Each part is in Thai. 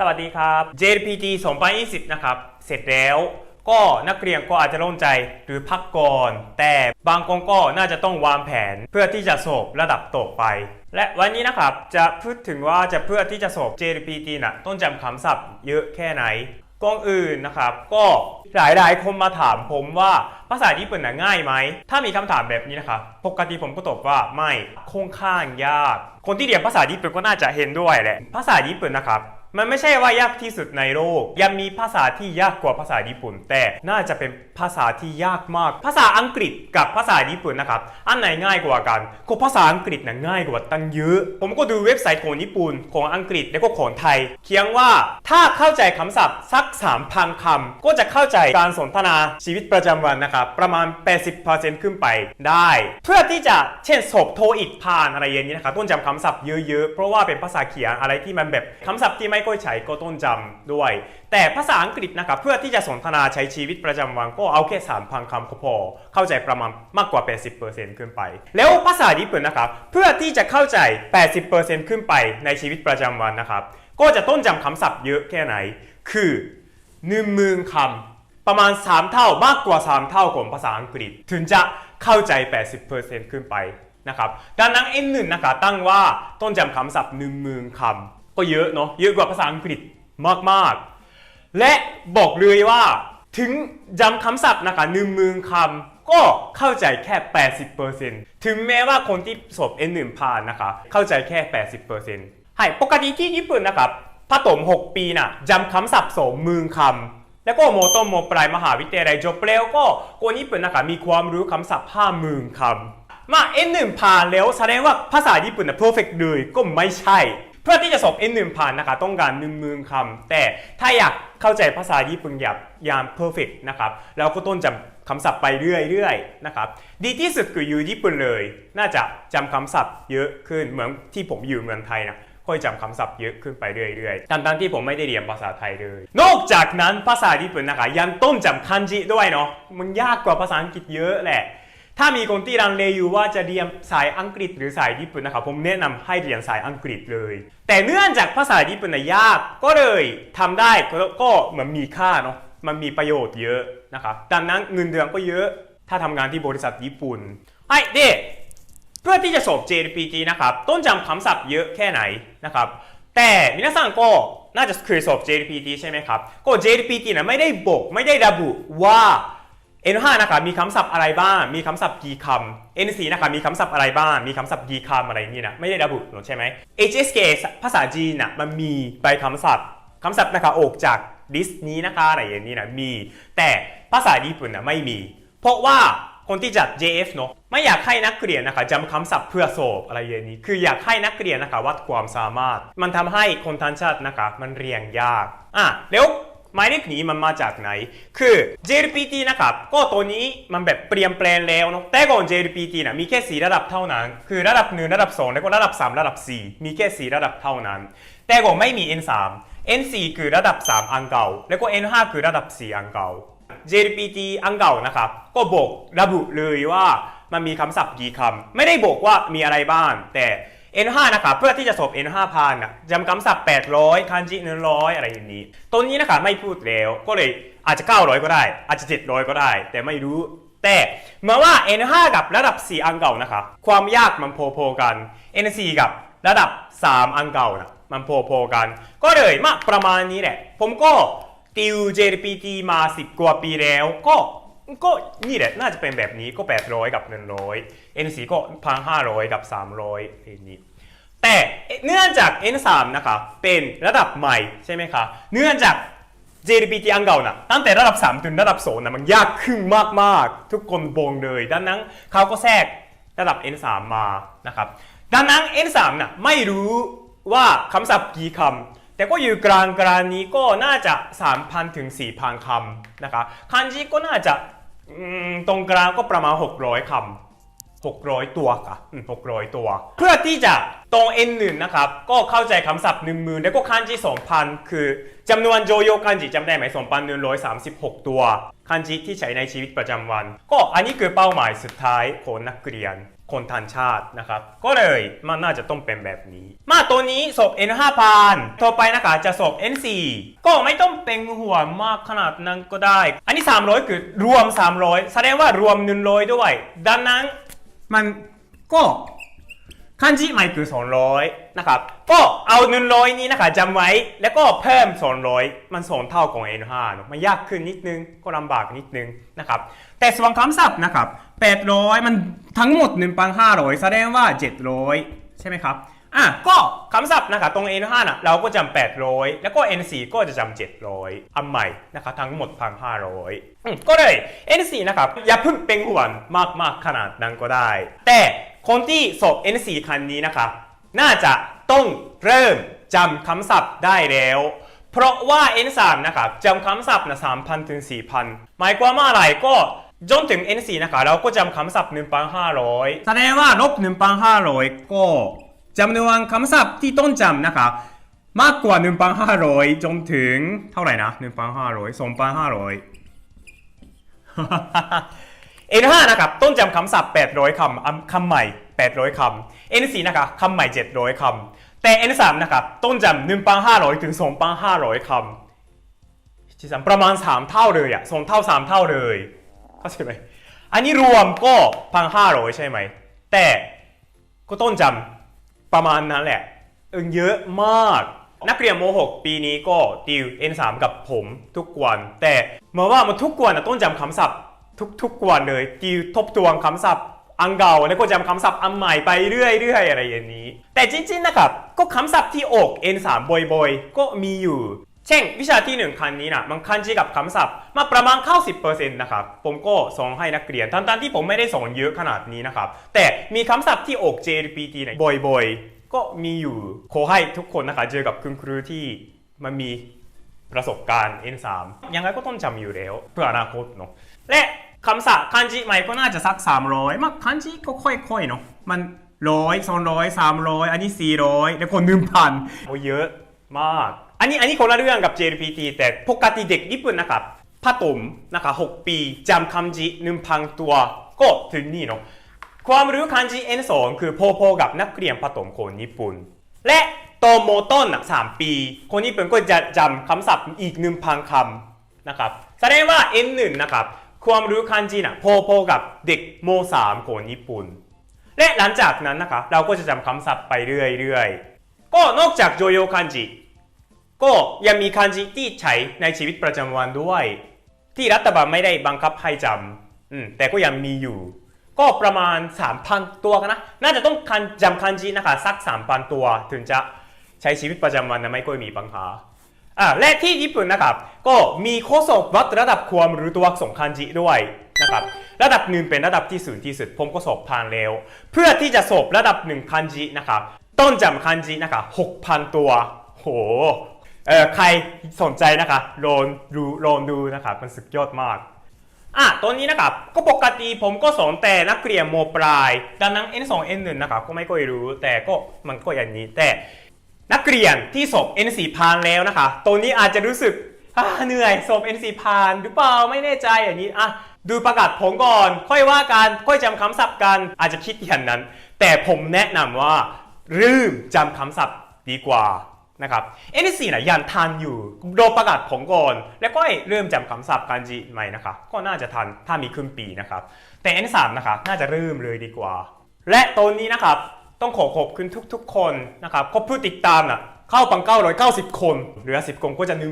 สวัสดีครับ JPT 2020 นะครับ เสร็จแล้วก็นักเรียนก็อาจจะโล่งใจหรือพักก่อน แต่บางคนก็น่าจะต้องวางแผนเพื่อที่จะสอบระดับต่อไป และวันนี้นะครับจะพูดถึงว่าจะเพื่อที่จะสอบ JPT นะต้องจำคำศัพท์เยอะแค่ไหนกอนอื่นนะครับ ก็หลายๆคนมาถามผมว่าภาษาญี่ปุ่นน่ะง่ายไหม ถ้ามีคำถามแบบนี้นะครับ ปกติผมก็ตอบว่าไม่ค่อนข้างยาก คนที่เรียนภาษาญี่ปุ่นก็น่าจะเห็นด้วยแหละ ภาษาญี่ปุ่นนะครับ มันไม่ใช่ว่ายากที่สุดในโลก ยังมีภาษาที่ยากกว่าภาษาญี่ปุ่น แต่น่าจะเป็นภาษาที่ยากมาก ภาษาอังกฤษกับภาษาญี่ปุ่นนะครับ อันไหนง่ายกว่ากัน ก็ภาษาอังกฤษนะง่ายกว่าตั้งเยอะ ผมก็ดูเว็บไซต์ของญี่ปุ่น ของอังกฤษแล้วก็ของไทย เขียนว่าถ้าเข้าใจคำศัพท์สัก3,000คำก็จะเข้าใจการสนทนาชีวิตประจำวันนะครับ ประมาณ 80%ขึ้นไปได้ เพื่อที่จะเช่นสอบโทอีกผ่านอะไรอย่างนี้นะครับต้องจำคำศัพท์เยอะๆ เพราะว่าเป็นภาษาเขียนอะไรที่มันแบบคำศัพท์ที่ไม่ค่อยใช้ก็ต้องจำด้วย แต่ภาษาอังกฤษนะครับเพื่อที่จะสนทนาใช้ชีวิตประจำวันก็เอาแค่3,000คำก็พอ เข้าใจประมาณมากกว่า 80%ขึ้นไป แล้วภาษาญี่ปุ่นนะครับเพื่อที่จะเข้าใจ 80%ขึ้นไปในชีวิตประจำวันนะครับก็จะต้องจำคำศัพท์เยอะแค่ไหน คือหนึ่งหมื่นคำประมาณ 3 เท่ามากกว่า 3 เท่าของภาษาอังกฤษ ถึงจะเข้าใจ 80%ขึ้นไปนะครับดังนั้น N1 นะครับตั้งว่าต้องจำคำศัพท์หนึ่งหมื่นคำ ก็เยอะเนาะเยอะกว่าภาษาอังกฤษมากๆ และบอกเลยว่า ถึงจำคำศัพท์นะคะหนึ่งมื่นคำก็เข้าใจแค่ 80%ถึงแม้ว่าคนที่สอบ N1 ผ่านนะคะ เข้าใจแค่ 80%はいปกติที่ญี่ปุ่นนะครับประถม6 ปีน่ะจำคำศัพท์สองมื่นคำแล้วก็โมโตโมปลายมหาวิทยาลัยจบแล้วก็คนญี่ปุ่นนะคะมีความรู้คำศัพท์ห้าหมื่นคำมา N1 ผ่านแล้วแสดงว่าภาษาญี่ปุ่นนะ perfect เลยก็ไม่ใช่ เพื่อที่จะสอบ N1 ผ่านนะคะต้องการ1 0,000คำแต่ถ้าอยากเข้าใจภาษาญี่ปุ่นแบบยาม perfect นะครับเราก็ต้องจำคำศัพท์ไปเรื่อยๆนะครับดีที่สุดคืออยู่ญี่ปุ่นเลย น่าจะจำคำศัพท์เยอะขึ้นเหมือนที่ผมอยู่เมืองไทยนะค่อยจำคำศัพท์เยอะขึ้นไปเรื่อยๆทั้งๆที่ผมไม่ได้เรียนภาษาไทยเลย นอกจากนั้นภาษาญี่ปุ่นนะคะยังต้องจำคันจิด้วยเนาะมันยากกว่าภาษาอังกฤษเยอะแหละ ถ้ามีคนที่รังเลอยู่ว่าจะเรียนสายอังกฤษหรือสายญี่ปุ่นนะครับผมแนะนำให้เรียนสายอังกฤษเลย แต่เนื่องจากภาษาญี่ปุ่นยากก็เลยทำได้ก็ก็เหมือนมีค่าเนาะมันมีประโยชน์เยอะนะครับดังนั้นเงินเดือนก็เยอะถ้าทำงานที่บริษัทญี่ปุ่นไอ้เด็เพื่อที่จะสอบ JLPT นะครับต้องจำคำศัพท์เยอะแค่ไหนนะครับแต่มินาซังก็น่าจะเคยสอบ JLPT ใช่ไหมครับก็ JLPT นะไม่ได้บอกไม่ได้ระบุว่า N5 นะครับมีคำศัพท์อะไรบ้าง มีคำศัพท์กี่คำ N4 นะครับมีคำศัพท์อะไรบ้าง มีคำศัพท์กี่คำอะไรนี้นะ ไม่ได้ระบุรอกใช่ไหม HSK ภาษาจีนนะมันมีใบคำศัพท์คำศัพท์นะคะออกจากลิสนี้นะคะอะไรอย่างนี้นะมี แต่ภาษาญี่ปุ่นนะไม่มี เพราะว่าคนที่จัด JF เนอะไม่อยากให้นักเรียนนะคะจำคำศัพท์เพื่อสอบอะไรอย่างนี้ คืออยากให้นักเรียนนะคะวัดความสามารถ มันทำให้คนทั้งชาตินะคะมันเรียนยากอะแล้ว หมายเลขนี้มันมาจากไหน คือ JLPT นะครับ ก็ตัวนี้มันแบบเปลี่ยนแปลงแล้วเนอะแต่ก่อน JLPT นะมีแค่สี่ระดับเท่านั้น คือระดับหนึ่งระดับสองแล้วก็ระดับสามระดับสี่มีแค่สี่ระดับเท่านั้น แต่ก่อนไม่มี N3 N4 คือระดับ 3 อันเก่า แล้วก็ N5 คือระดับ 4 อันเก่า JLPT อันเก่านะครับ ก็บอกระบุเลยว่ามันมีคำศัพท์กี่คำ ไม่ได้บอกว่ามีอะไรบ้าง แต่ N5 นะครับเพื่อที่จะสอบ N5 พานนะจำคำศัพท์ 800คันจิ100 อะไรอย่างนี้ ตัวนี้นะครับไม่พูดแล้วก็เลยอาจจะ 900 ก็ได้ อาจจะ 700 ก็ได้ แต่ไม่รู้ แต่เมื่อว่า N5 กับระดับ 4 อันเก่านะครับความยากมันพอๆกัน N4 กับระดับ 3 อันเก่านะมันพอๆกัน ก็เลยมาประมาณนี้แหละ ผมก็ติว JLPT มา 10 กว่าปีแล้วก็ ก็นี่แหละน่าจะเป็นแบบนี้ก็ 800 กับ 100 N4 ก็ 1,500 กับ 300เองนี้แต่เนื่องจาก N3 นะคะเป็นระดับใหม่ใช่ไหมคะเนื่องจาก JLPT อันเก่านะตั้งแต่ระดับ 3 ถึงระดับ2นะมันยากขึ้นมากๆ ทุกคนบงเลยดังนั้นเขาก็แทรกระดับ N3 มานะครับดังนั้น N3 นะไม่รู้ว่าคำศัพท์กี่คำแต่ก็อยู่กลางกลางนี้ก็น่าจะ 3,000 ถึง 4,000 คำนะครับคันจิก็น่าจะ อืมตรงกลางก็ประมาณ 600คำ600 ตัวค่ะ600 ตัว เพื่อที่จะตรง N1 นะครับ ก็เข้าใจคำศัพท์1 0,000แล้วก็คันจิ2,000 คือจำนวนโยโยคันจิจำได้ไหม2,136 ตัว คันจิที่ใช้ในชีวิตประจำวัน ก็อันนี้คือเป้าหมายสุดท้ายของนักเรียน คนทันชาตินะครับ ก็เลยมันน่าจะต้องเป็นแบบนี้ มาตัวนี้สอบ N 5 0 0 0ต่อไปนะคะจะสอบ N 4 ก็ไม่ต้องเป็นห่วงมากขนาดนั้นก็ได้ อันนี้ 300 คือรวม 300 แสดงว่ารวม 100 ด้วย ดังนั้นมันก็คันจิไม่คือ 200 นะครับ ก็เอา 100 นี้นะคะจำไว้ แล้วก็เพิ่ม 200 มันสองเท่าของ N5 เนอะมันยากขึ้นนิดนึง ก็ลำบากนิดนึงนะครับ แต่ส่วนคำศัพท์นะครับ800 มันทั้งหมด 1,500 แสดงว่า 700 ใช่ไหมครับอะก็คำศัพท์นะครับตรง N5 นะเราก็จำ800 แล้วก็ N4 ก็จะจำ700อันใหม่นะครับทั้งหมด 1,500อืมก็เลย N4 นะครับอย่าเพิ่งเป็นห่วงมาก ๆ ขนาดนั้นก็ได้ แต่คนที่สอบ N4 คันนี้นะครับน่าจะต้องเริ่มจำคำศัพท์ได้แล้ว เพราะว่า N3 นะครับจำคำศัพท์นะ3,000ถึง4,000หมายความว่าอะไรก็ จนถึง N4 นะครับเราก็จำคำศัพท์1,500แสดงว่าลบ1,500 ก็จำนวนคำศัพท์ที่ต้องจำนะครับมากกว่า 1,500 จนถึงเท่าไหร่นะ 1,500 2,500 N5 นะครับต้นจำคำศัพท์ 800คำอะคำใหม่ 800คำ N4 นะครับคำใหม่ 700คำแต่ N3 นะครับต้นจำ1,500 ถึง 2,500คำที่สามประมาณ 3 เท่าเลยอะสองเท่า 3 เท่าเลย เข้าใจไหมอันนี้รวมก็1,500ใช่ไหม แต่ก็ต้นจำประมาณนั้นแหละเออเยอะมาก นักเรียนม .6 ปีนี้ก็ติว N3 กับผมทุกวัน แต่เมื่อว่ามันทุกวันต้นจำคำศัพท์ ทุกทุกวันเลยติวทบทวนคำศัพท์อันเก่าแล้วก็จำคำศัพท์อันใหม่ไปเรื่อยๆอะไรอย่างนี้ แต่จริงๆนะครับ ก็คำศัพท์ที่ออก N3 บ่อยๆ ก็มีอยู่ เช่น วิชาที่หนึ่งคันนี้นะมันคันจีกับคำศัพท์ มาประมาณ 90%นะครับ ผมก็สอนให้นักเรียนทั้งๆที่ผมไม่ได้สอนเยอะขนาดนี้นะครับ แต่มีคำศัพท์ที่ออก JLPT เนี่ยบ่อยๆ ก็มีอยู่ขอให้ทุกคนนะคะเจอกับคุณครูที่มันมีประสบการณ์ N3 ยังไงก็ต้องจำอยู่แล้วเพื่ออนาคตเนาะและคำศัพท์คันจิใหม่ก็น่าจะสัก 300มาคันจิก็ค่อยๆเนาะมันร้อยสองร้อยสามร้อยอันนี้สี่ร้อยแล้วคนหนึ่งพันโอ้เยอะมาก อันนี้อันนี้คนละเรื่องกับ JLPT แต่ปกติเด็กญี่ปุ่นนะครับพัตมนะครับ6ปีจำคำจิหนึ่งพันตัวก็ถึงนี่เนาะความรู้คันจิ N2 คือพอๆกับนักเรียนประถมคนญี่ปุ่น และโตโมต้นสามปี คนญี่ปุ่นก็จะจำคำศัพท์อีกหนึ่งพันคำนะครับแสดงว่า N1 นะครับความรู้คันจิน่ะพอๆกับเด็กโม3คนญี่ปุ่น และหลังจากนั้นนะครับเราก็จะจำคำศัพท์ไปเรื่อยๆ ก็นอกจากโยโย่คันจิ ก็ยังมีคันจิที่ใช้ในชีวิตประจำวันด้วย ที่รัฐบาลไม่ได้บังคับให้จำแต่ก็ยังมีอยู่ ก็ประมาณ 3,000 ตัวกันนะ น่าจะต้องคันจำคันจินะคะสัก 3,000 ตัว ถึงจะใช้ชีวิตประจำวันนะไม่ค่อยมีปัญหาอ่าและที่ญี่ปุ่นนะครับ ก็มีข้อสอบวัดระดับความรู้ตัวอักษรคันจิด้วยนะครับระดับหนึ่งเป็นระดับที่สูงที่สุดผมก็สอบผ่านแล้ว เพื่อที่จะสอบระดับหนึ่งคันจินะครับ ต้นจำคันจินะคะ6,000 ตัว โห เออใครสนใจนะคะลองดูลองดูนะครับมันสุดยอดมากอะตัวนี้นะครับก็ปกติผมก็สอนแต่นักเรียนมปลาย ดังนั้น N2 N1 นะครับก็ไม่ค่อยรู้แต่ก็มันก็อย่างนี้แต่นักเรียนที่สอบ N4 พานแล้วนะคะตัวนี้อาจจะรู้สึกอ่าเหนื่อยสอบ N4 พานหรือเปล่าไม่แน่ใจอย่างนี้อะดูประกาศผลก่อน ค่อยว่ากันค่อยจำคำศัพท์กันอาจจะคิดอย่างนั้น แต่ผมแนะนำว่าลืมจำคำศัพท์ดีกว่า นะครับ N4 นะยันทันอยู่โดนประกาศผลก่อน แล้วก็เริ่มจำคำศัพท์การจีใหม่นะคะก็น่าจะทันถ้ามีครึ่งปีนะครับ แต่ N3 นะคะน่าจะเริ่มเลยดีกว่า และตัวนี้นะครับต้องขอขอบคุณทุกๆ คนนะครับก็ผู้ติดตามน่ะเข้าปัง990คนเหลือ10คนก็จะ1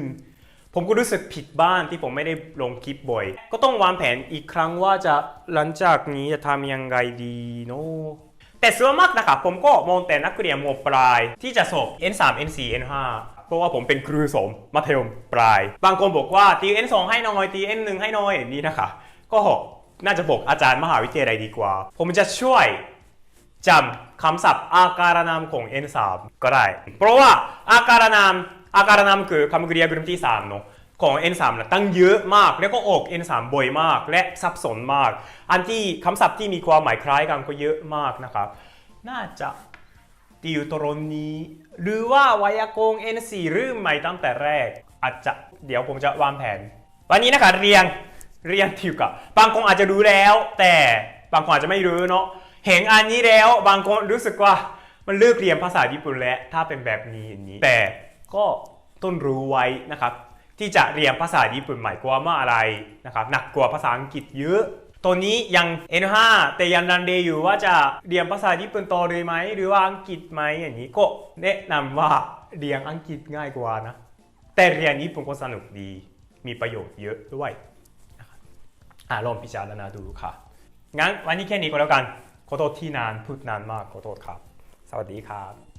0,000ผมก็รู้สึกผิดบ้านที่ผมไม่ได้ลงคลิปบ่อย ก็ต้องวางแผนอีกครั้งว่าจะหลังจากนี้จะทำยังไงดีเนาะ แต่ส่วนมากนะครับผมก็มองแต่นักเรียนมปลายที่จะสอบ N3 N4 N5 เพราะว่าผมเป็นครูสมมัธยมปลาย บางคนบอกว่าตี N2 ให้น่อยตี N1 ให้หน่อยนี้นะคะ ก็น่าจะบอกอาจารย์มหาวิทยาลัยดีกว่า ผมจะช่วยจำคำศัพท์อาการนามของ N3 ก็ได้ เพราะว่าอาการนามอาการนามคือคำกริยากลุ่มที่3เนอะ ของ N3 นะตั้งเยอะมาก แล้วก็ออก N3 บ่อยมาก และซับซ้อนมาก อันที่คำศัพท์ที่มีความหมายคล้ายกันก็เยอะมากนะครับ น่าจะติวตรงนี้ หรือว่าไวยากรณ์ N4 เริ่มใหม่ตั้งแต่แรก อาจจะเดี๋ยวผมจะวางแผน วันนี้นะคะเรียงเรียงติวกับบางคนอาจจะรู้แล้ว แต่บางคนอาจจะไม่รู้เนาะเห็นอันนี้แล้วบางคนรู้สึกว่ามันเลือกเรียนภาษาญี่ปุ่นแล้วถ้าเป็นแบบนี้อย่างนี้ แต่ก็ต้องรู้ไว้นะครับ ที่จะเรียนภาษาญี่ปุ่นหมายความว่าอะไรนะครับหนักกว่าภาษาอังกฤษเยอะตอนนี้ยัง N5 แต่ยังรันเดย์อยู่ว่าจะเรียนภาษาญี่ปุ่นต่อเลยไหมหรือว่าอังกฤษไหมอย่างนี้ก็แนะนำว่าเรียนอังกฤษง่ายกว่านะแต่เรียนญี่ปุ่นก็สนุกดีมีประโยชน์เยอะด้วยอ่าลองพิจารณาดูค่ะงั้นวันนี้แค่นี้ก็แล้วกันขอโทษที่นานพูดนานมากขอโทษครับ สวัสดีครับ